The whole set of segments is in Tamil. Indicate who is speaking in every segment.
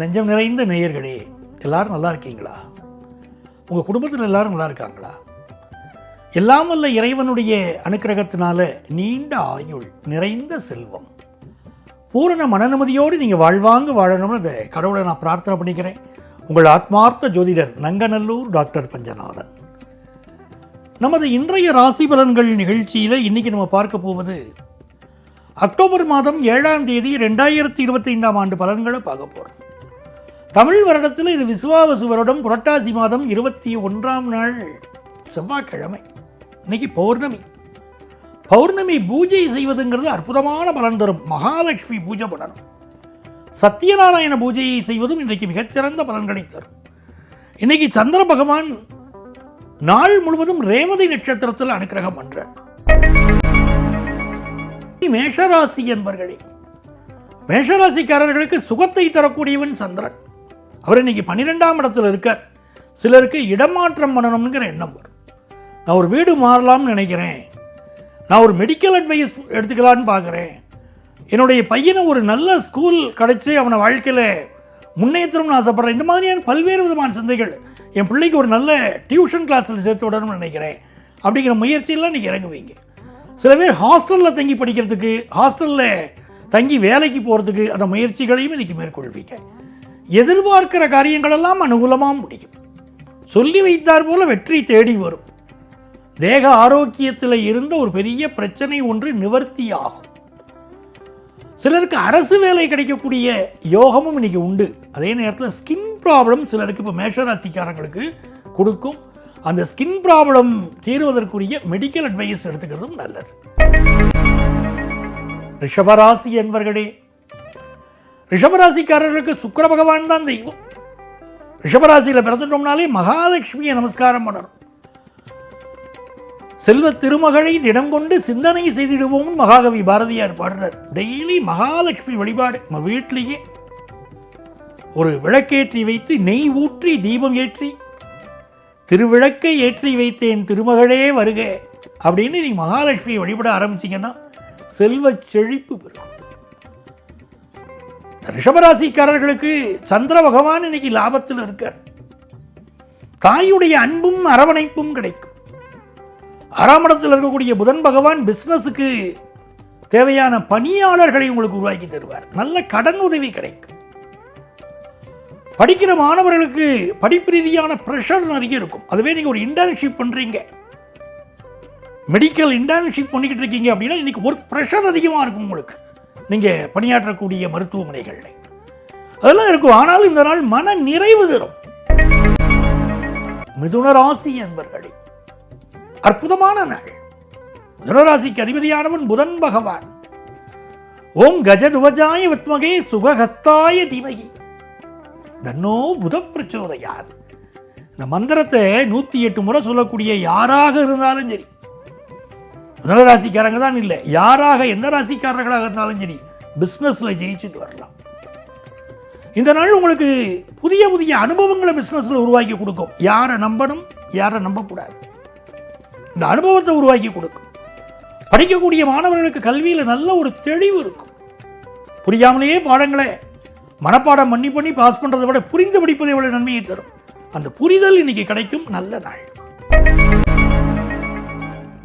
Speaker 1: நெஞ்சம் நிறைந்த நேயர்களே எல்லாரும் நல்லா இருக்கீங்களா? உங்கள் குடும்பத்தில் எல்லாரும் நல்லா இருக்காங்களா? எல்லாம் வல்ல இறைவனுடைய அனுக்கிரகத்தினால நீண்ட ஆயுள் நிறைந்த செல்வம். பூரண மனநிம்மதியோடு நீங்கள் வாழ்வாங்க வாழணும்னு அதை கடவுளை நான் பிரார்த்தனை பண்ணிக்கிறேன். உங்கள் ஆத்மார்த்த ஜோதிடர் நங்கநல்லூர் டாக்டர் பஞ்சநாதன். நமது இன்றைய ராசி பலன்கள் நிகழ்ச்சியில் இன்றைக்கி நம்ம பார்க்க போவது அக்டோபர் மாதம் ஏழாம் தேதி ரெண்டாயிரத்தி இருபத்தைந்தாம் ஆண்டு பலன்களை பார்க்க போகிறோம் தமிழ் வருடத்தில் இது விசுவாவசு வருடம் புரட்டாசி மாதம் இருபத்தி ஒன்றாம் நாள் செவ்வாய்க்கிழமை. இன்னைக்கு பௌர்ணமி. பௌர்ணமி பூஜை செய்வதுங்கிறது அற்புதமான பலன் தரும். மகாலட்சுமி பூஜை பண்ணணும். சத்யநாராயண பூஜையை செய்வதும் இன்றைக்கு மிகச்சிறந்த பலன்களை தரும். இன்னைக்கு சந்திர பகவான் நாள் முழுவதும் ரேவதி நட்சத்திரத்தில் அனுக்கிரகம் பண்றார். மேஷராசி என்பர்களே மேஷராசிக்காரர்களுக்கு சுகத்தை தரக்கூடியவன் சந்திரன். அவர் இன்னைக்கு பன்னிரெண்டாம் இடத்துல இருக்கார். சிலருக்கு இடமாற்றம் பண்ணணுங்கிற எண்ணம் வரும். நான் ஒரு வீடு மாறலாம்னு நினைக்கிறேன். நான் ஒரு மெடிக்கல் அட்வைஸ் எடுத்துக்கலான்னு பார்க்குறேன். என்னுடைய பையனை ஒரு நல்ல ஸ்கூல் கிடச்சி அவனை வாழ்க்கையில் முன்னேற்றணும்னு ஆசைப்பட்றேன். இந்த மாதிரியான பல்வேறு விதமான சிந்தைகள் என் பிள்ளைக்கு ஒரு நல்ல டியூஷன் கிளாஸில் சேர்த்து விடணும்னு நினைக்கிறேன். அப்படிங்கிற முயற்சியெல்லாம் நீங்கள் இறங்குவீங்க. சில பேர் ஹாஸ்டலில் தங்கி படிக்கிறதுக்கு ஹாஸ்டலில் தங்கி வேலைக்கு போகிறதுக்கு அந்த முயற்சிகளையும் இன்றைக்கி மேற்கொள்வீங்க. எதிர்பார்க்கிற காரியங்களெல்லாம் அனுகூலமாக முடியும். சொல்லி வைத்தார் போல வெற்றி தேடி வரும். தேக ஆரோக்கியத்தில் இருந்த ஒரு பெரிய பிரச்சனை ஒன்று நிவர்த்தி ஆகும். சிலருக்கு அரசு வேலை கிடைக்கக்கூடிய யோகமும் இன்னைக்கு உண்டு. அதே நேரத்தில் ஸ்கின் ப்ராப்ளம் சிலருக்கு இப்போ மேஷராசிக்காரங்களுக்கு கொடுக்கும். அந்த ஸ்கின் ப்ராப்ளம் தீர்வதற்குரிய மெடிக்கல் அட்வைஸ் எடுத்துக்கிறதும் நல்லது. ரிஷபராசி என்பர்களே ரிஷபராசிக்காரர்களுக்கு சுக்கர பகவான் தான் தெய்வம். ரிஷபராசியில் பிறந்துட்டோம்னாலே மகாலட்சுமியை நமஸ்காரம் பண்ணணும். செல்வ திருமகளை தினம் கொண்டு சிந்தனை செய்திடுவோம் மகாகவி பாரதியார் பாடுறார். டெய்லி மகாலட்சுமி வழிபாடு. நம்ம வீட்டிலேயே ஒரு விளக்கேற்றி வைத்து நெய் ஊற்றி தீபம் ஏற்றி திருவிளக்கை ஏற்றி வைத்தேன் திருமகளே வருக அப்படின்னு நீ மகாலட்சுமியை வழிபட ஆரம்பிச்சீங்கன்னா செல்வ செழிப்பு பெருகும். ரிஷபராசிக்காரர்களுக்கு சந்திர பகவான் இன்னைக்கு லாபத்தில் இருக்கார். தாயுடைய அன்பும் அரவணைப்பும் கிடைக்கும். ஆறாம் இடத்தில் இருக்கக்கூடிய புதன் பகவான் பிஸ்னஸுக்கு தேவையான பணியாளர்களை உங்களுக்கு உருவாக்கி தருவார். நல்ல கடன் உதவி கிடைக்கும். படிக்கிற மாணவர்களுக்கு படிப்பு ரீதியான ப்ரெஷர் நிறைய இருக்கும். அதுவே நீங்கள் ஒரு இன்டர்ன்ஷிப் பண்ணுறீங்க மெடிக்கல் இன்டர்ன்ஷிப் பண்ணிக்கிட்டு இருக்கீங்க அப்படின்னா இன்னைக்கு ஒர்க் ப்ரெஷர் அதிகமாக இருக்கும் உங்களுக்கு. நீங்கள் பணியாற்றக்கூடிய மருத்துவமனைகளில். அதெல்லாம் இருக்கும். ஆனாலும் இந்த நாள் மன நிறைவு தரும். மிதுன ராசி என்பர்களே அற்புதமான நாள். மிதுனராசிக்கு அதிபதியானவன் புதன் பகவான். ஓம் கஜதுவஜாய வித்மகே சுகஹஸ்தாய தீமகி. தன்னோ புத பிரச்சோதையார் இந்த மந்திரத்தை நூற்றி எட்டு முறை சொல்லக்கூடிய யாராக இருந்தாலும் சரி. முதல ராசிக்காரங்க தான் இல்லை யாராக எந்த ராசிக்காரர்களாக இருந்தாலும் சரி பிஸ்னஸில் ஜெயிச்சுட்டு வரலாம். இந்த நாள் உங்களுக்கு புதிய புதிய அனுபவங்களை பிஸ்னஸில் உருவாக்கி கொடுக்கும். யாரை நம்பணும் யாரை நம்பக்கூடாது. இந்த அனுபவத்தை உருவாக்கி கொடுக்கும். படிக்கக்கூடிய மாணவர்களுக்கு கல்வியில் நல்ல ஒரு தெளிவு இருக்கும். புரியாமலேயே பாடங்களை மனப்பாடம் பண்ணி பண்ணி பாஸ் பண்ணுறதை விட புரிந்து படிப்பதை விட நன்மையை தரும். அந்த புரிதல் இன்னைக்கு கிடைக்கும். நல்ல நாள்.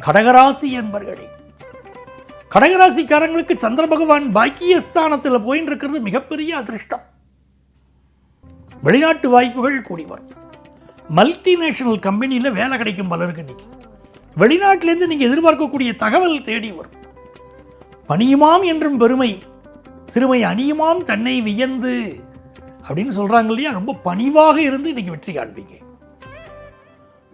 Speaker 1: கடகராசி என்பர்களே கடகராசிக்காரங்களுக்கு சந்திர பகவான் பாக்கியஸ்தானத்தில் போயின்னு இருக்கிறது மிகப்பெரிய அதிர்ஷ்டம். வெளிநாட்டு வாய்ப்புகள் கூடி வரும். மல்டிநேஷனல் கம்பெனியில் வேலை கிடைக்கும் பலருக்கு இன்னைக்கு. வெளிநாட்டிலேருந்து நீங்கள் எதிர்பார்க்கக்கூடிய தகவல் தேடி வரும். பணியுமாம் என்றும் பெருமை. சிறுமை அணியுமாம் தன்னை வியந்து. அப்படின்னு சொல்கிறாங்க இல்லையா? ரொம்ப பணிவாக இருந்து இன்னைக்கு வெற்றி காண்பீங்க.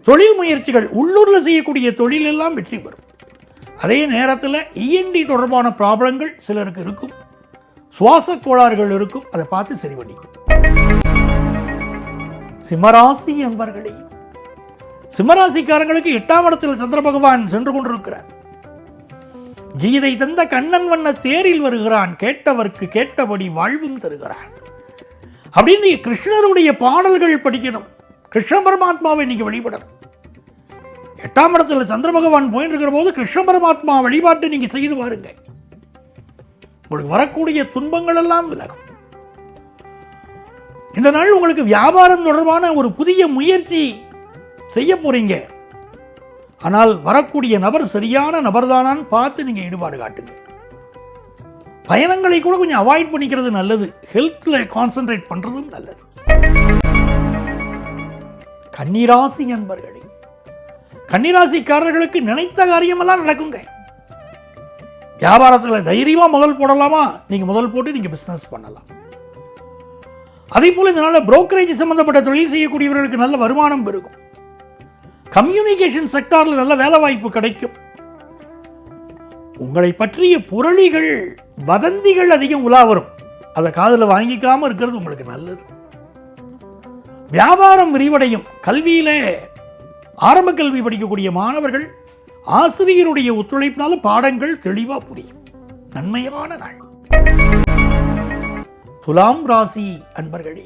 Speaker 1: தொழில் முயற்சிகள் உள்ளூரில் செய்யக்கூடிய தொழில் எல்லாம் வெற்றி பெறும். அதே நேரத்தில் இஎன்டி தொடர்பான ப்ராப்ளங்கள் சிலருக்கு இருக்கும். சுவாச கோளாறுகள் இருக்கும். அதை பார்த்து சரி பண்ணிக்கும் சிம்மராசி என்பர்களே சிம்மராசிக்காரங்களுக்கு எட்டாம் இடத்தில் சந்திர பகவான் சென்று கொண்டிருக்கிறார். கீதை தந்த கண்ணன் வண்ண தேரில் வருகிறான் கேட்டவர்க்கு கேட்டபடி வாழ்வும் தருகிறான். அப்படின்னு கிருஷ்ணருடைய பாடல்கள் படிக்கணும். கிருஷ்ண பரமாத்மாவை இன்னைக்கு வழிபடணும். எட்டாம் இடத்துல சந்திர பகவான் போயிட்டு இருக்கிற போது கிருஷ்ண பரமாத்மா வழிபாட்டை நீங்க செய்து பாருங்க. உங்களுக்கு வரக்கூடிய துன்பங்கள் எல்லாம் விலகும். இந்த நாள் உங்களுக்கு வியாபாரம் தொடர்பான ஒரு புதிய முயற்சி செய்ய போறீங்க. ஆனால் வரக்கூடிய நபர் சரியான நபர்தானான்னு பார்த்து நீங்க ஈடுபாடு காட்டுங்க. பயணங்களை கூட கொஞ்சம் அவாய்ட் பண்ணிக்கிறது நல்லது. ஹெல்த்ல கான்சென்ட்ரேட் பண்றதும் நல்லது. கன்னிராசி நண்பர்களே கன்னிராசிக்காரர்களுக்கு நினைத்த காரியமெல்லாம் நடக்குங்க. வியாபாரத்தில் தைரியமா முதல் போடலாமா? நீங்க முதல் போட்டு நீங்க பிசினஸ் பண்ணலாம். அதே போல இதனால புரோக்கரேஜ் சம்மந்தப்பட்ட தொழில் செய்யக்கூடியவர்களுக்கு நல்ல வருமானம் பெருகும். கம்யூனிகேஷன் செக்டார்ல நல்ல வேலை வாய்ப்பு கிடைக்கும். உங்களை பற்றிய புரளிகள் வதந்திகள் அதிகம் உலா வரும். அதை காதில் வாங்கிக்காம இருக்கிறது உங்களுக்கு நல்லது. வியாபாரம் விரிவடையும். கல்வியில ஆரம்ப கல்வி படிக்கக்கூடிய மாணவர்கள் ஆசிரியருடைய ஒத்துழைப்பினால பாடங்கள் தெளிவா புரியும். நன்மையான நாள். துலாம் ராசி அன்பர்களே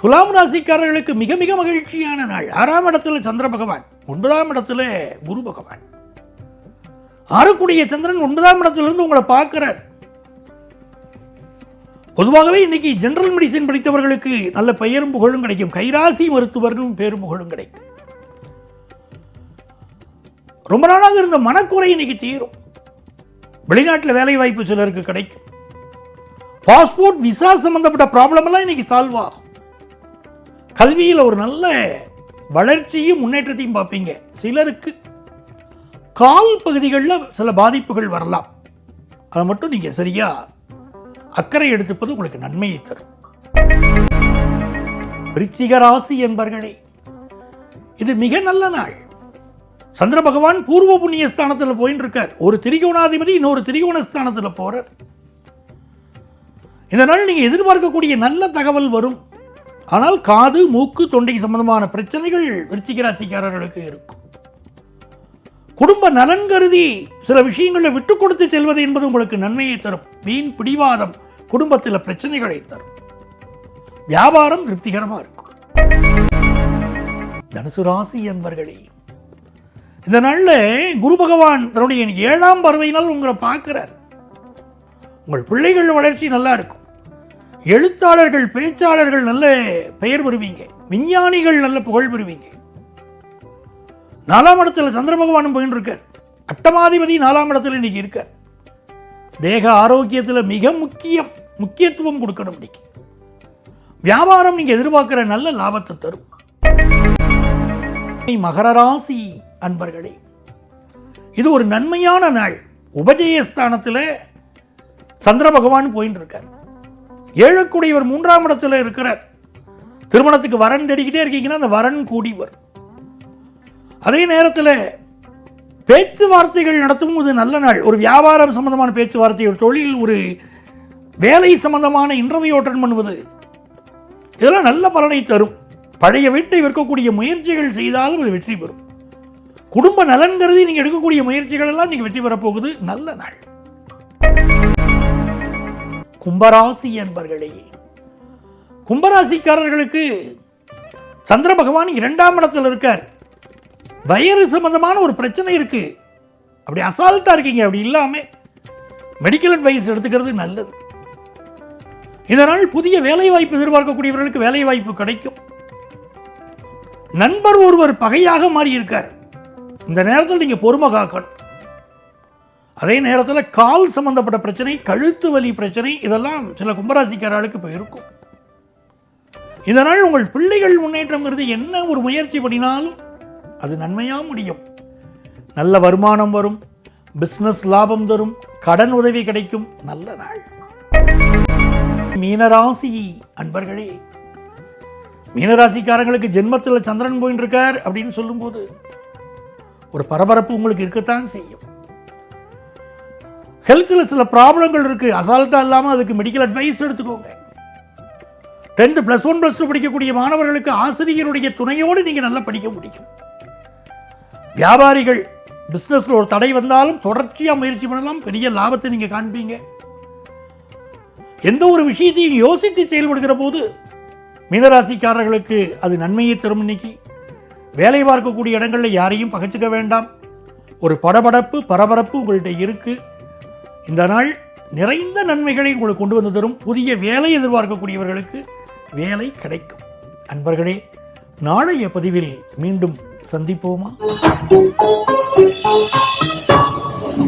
Speaker 1: துலாம் ராசிக்காரர்களுக்கு மிக மிக மகிழ்ச்சியான நாள். ஆறாம் இடத்துல சந்திர பகவான் ஒன்பதாம் இடத்துல குரு பகவான். ஆறுக்குடைய சந்திரன் ஒன்பதாம் இடத்திலிருந்து உங்களை பார்க்கிறார். பொதுவாகவே இன்னைக்கு ஜெனரல் மெடிசின் படித்தவர்களுக்கு நல்ல பெயரும் புகழும் கிடைக்கும். கைராசி மருத்துவர்களும் பேரும் புகழும் கிடைக்கும். ரொம்ப நாளாக இருந்த மனக்குறை இன்னைக்கு தீரும். வெளிநாட்டில் வேலை வாய்ப்பு சிலருக்கு கிடைக்கும். பாஸ்போர்ட் விசா சம்பந்தப்பட்ட ப்ராப்ளம் எல்லாம் இன்னைக்கு சால்வ் ஆகும். கல்வியில் ஒரு நல்ல வளர்ச்சியும் முன்னேற்றத்தையும் பார்ப்பீங்க. சிலருக்கு கால் பகுதிகளில் சில பாதிப்புகள் வரலாம். அதை மட்டும் நீங்கள் சரியா அக்கறை எடுத்துப்பது உங்களுக்கு நன்மையை தரும். ரிச்சிகராசி ராசி என்பர்களே இது மிக நல்ல நாள். சந்திர பகவான் பூர்வ புண்ணிய ஸ்தானத்தில் போயின்னு இருக்கார் ஒரு திரிகோணாதிபதி இன்னொரு திரிகோண ஸ்தானத்தில் போகிறார் இந்த நாள் நீங்க எதிர்பார்க்கக்கூடிய நல்ல தகவல் வரும். ஆனால் காது மூக்கு தொண்டைக்கு சம்பந்தமான பிரச்சனைகள் விருச்சிக ராசிக்காரர்களுக்கு இருக்கும். குடும்ப நலன் கருதி சில விஷயங்களை விட்டு கொடுத்து செல்வது என்பது உங்களுக்கு நன்மையை தரும். வீண் பிடிவாதம் குடும்பத்தில் பிரச்சனைகளை தரும். வியாபாரம் திருப்திகரமா இருக்கும். தனுசு ராசி என்பர்களே இந்த நாளில் குரு பகவான் தன்னுடைய ஏழாம் பறவையினால் உங்களை பார்க்கிறார். உங்கள் பிள்ளைகள் வளர்ச்சி நல்லா இருக்கும். எழுத்தாளர்கள் பேச்சாளர்கள் நல்ல பெயர் பெறுவீங்க. விஞ்ஞானிகள் நல்ல புகழ் பெறுவீங்க. நாலாம் இடத்துல சந்திர பகவானும் போயின்னு இருக்கார் அட்டமாதிபதி நாலாம் இடத்துல இன்னைக்கு இருக்கார். தேக ஆரோக்கியத்தில் மிக முக்கியம் முக்கியத்துவம் கொடுக்கணும் இன்னைக்கு. வியாபாரம் நீங்க எதிர்பார்க்குற நல்ல லாபத்தை தரும். மகர ராசி அன்பர்களே இது ஒரு நன்மையான நாள். உபஜயஸ்தானத்தில் சந்திர பகவான் போயின்னு இருக்கார் ஏழக்குடையவர் மூன்றாம் இடத்துல இருக்கிறார். திருமணத்துக்கு வரன் தேடிக்கிட்டே இருக்கீங்கன்னா அந்த வரன் கூடிவர் அதே நேரத்தில் பேச்சுவார்த்தைகள் நடத்தும் இது நல்ல நாள். ஒரு வியாபாரம் சம்பந்தமான பேச்சுவார்த்தை ஒரு தொழில் ஒரு வேலை சம்பந்தமான இன்டர்வியூ அட்டன் பண்ணுவது. இதெல்லாம் நல்ல பலனை தரும். பழைய வீட்டை விற்கக்கூடிய முயற்சிகள் செய்தாலும் அது வெற்றி பெறும். குடும்ப நலன் கருதி நீங்கள் எடுக்கக்கூடிய முயற்சிகள் எல்லாம் நீங்கள் வெற்றி பெறப் போகுது நல்ல நாள். கும்பராசி என்பர்களே. கும்பராசிக்காரர்களுக்கு சந்திர பகவான் இரண்டாம் இடத்தில் இருக்கார். வயிறு சம்பந்தமான ஒரு பிரச்சனை இருக்கு. அப்படி அசால்ட்டா இருக்கீங்க அப்படி இல்லாம மெடிக்கல் அட்வைஸ் எடுத்துக்கிறது நல்லது. இதனால் புதிய வேலை வாய்ப்பு எதிர்பார்க்கக்கூடியவர்களுக்கு வேலை வாய்ப்பு கிடைக்கும். நண்பர் ஒருவர் பகையாக மாறி இருக்கார் இந்த நேரத்தில் நீங்க பொறுமை காக்கணும். அதே நேரத்தில் கால் சம்பந்தப்பட்ட பிரச்சனை கழுத்து வலி பிரச்சனை இதெல்லாம் சில கும்பராசிக்காரர்களுக்கு இப்போ இருக்கும். இதனால் உங்கள் பிள்ளைகள் முன்னேற்றங்கிறது என்ன ஒரு முயற்சி பண்ணினாலும் அது நன்மையாக முடியும். நல்ல வருமானம் வரும் பிஸ்னஸ் லாபம் தரும் கடன் உதவி கிடைக்கும். நல்ல நாள். மீனராசி அன்பர்களே மீனராசிக்காரங்களுக்கு ஜென்மத்தில் சந்திரன் போயின்னு இருக்கார் அப்படின்னு சொல்லும்போது ஒரு பரபரப்பு உங்களுக்கு இருக்கத்தான் செய்யும். ஹெல்த்தில் சில ப்ராப்ளங்கள் இருக்குது அசால்ட்டாக இல்லாமல் அதுக்கு மெடிக்கல் அட்வைஸ் எடுத்துக்கோங்க. Tenth plus one plus two படிக்கக்கூடிய மாணவர்களுக்கு ஆசிரியருடைய துணையோடு நீங்கள் நல்லா படிக்க முடியும். வியாபாரிகள் பிஸ்னஸில் ஒரு தடை வந்தாலும் தொடர்ச்சியாக முயற்சி பண்ணலாம். பெரிய லாபத்தை நீங்கள் காண்பீங்க. எந்த ஒரு விஷயத்தையும் யோசித்து செயல்படுகிற போது மீனராசிக்காரர்களுக்கு அது நன்மையை தரும் இன்னைக்கு. வேலை பார்க்கக்கூடிய இடங்களில் யாரையும் பகைச்சிக்க வேண்டாம். ஒரு படபடப்பு பரபரப்பு உங்கள்கிட்ட இருக்கு. இந்த நாள் நிறைந்த நன்மைகளை உங்களுக்கு கொண்டு வந்து தரும். புதிய வேலை எதிர்பார்க்கக்கூடியவர்களுக்கு வேலை கிடைக்கும். அன்பர்களே நாளைய பதிவில் மீண்டும் சந்திப்போமா?